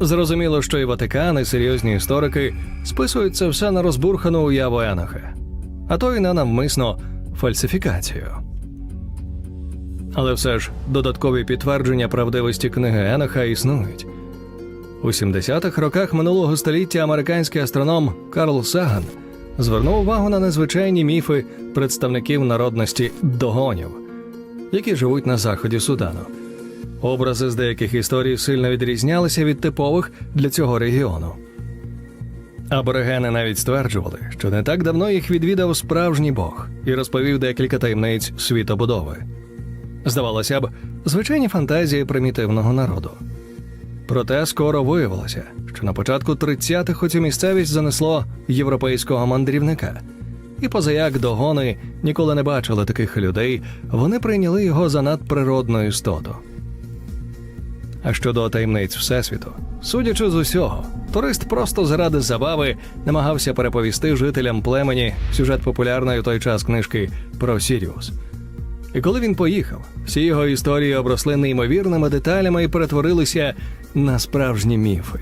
Зрозуміло, що і Ватикан, і серйозні історики списують це все на розбурхану уяву Еноха, а то й на навмисно фальсифікацію. Але все ж додаткові підтвердження правдивості книги Еноха існують. У 70-х роках минулого століття американський астроном Карл Саган звернув увагу на незвичайні міфи представників народності догонів, які живуть на заході Судану. Образи з деяких історій сильно відрізнялися від типових для цього регіону. Аборигени навіть стверджували, що не так давно їх відвідав справжній Бог і розповів декілька таємниць світобудови. Здавалося б, звичайні фантазії примітивного народу. Проте скоро виявилося, що на початку 30-х у цю місцевість занесло європейського мандрівника. І позаяк догони ніколи не бачили таких людей, вони прийняли його за надприродну істоту. А щодо таємниць Всесвіту, судячи з усього, турист просто заради забави намагався переповісти жителям племені сюжет популярної в той час книжки про Сіріус. І коли він поїхав, всі його історії обросли неймовірними деталями і перетворилися на справжні міфи.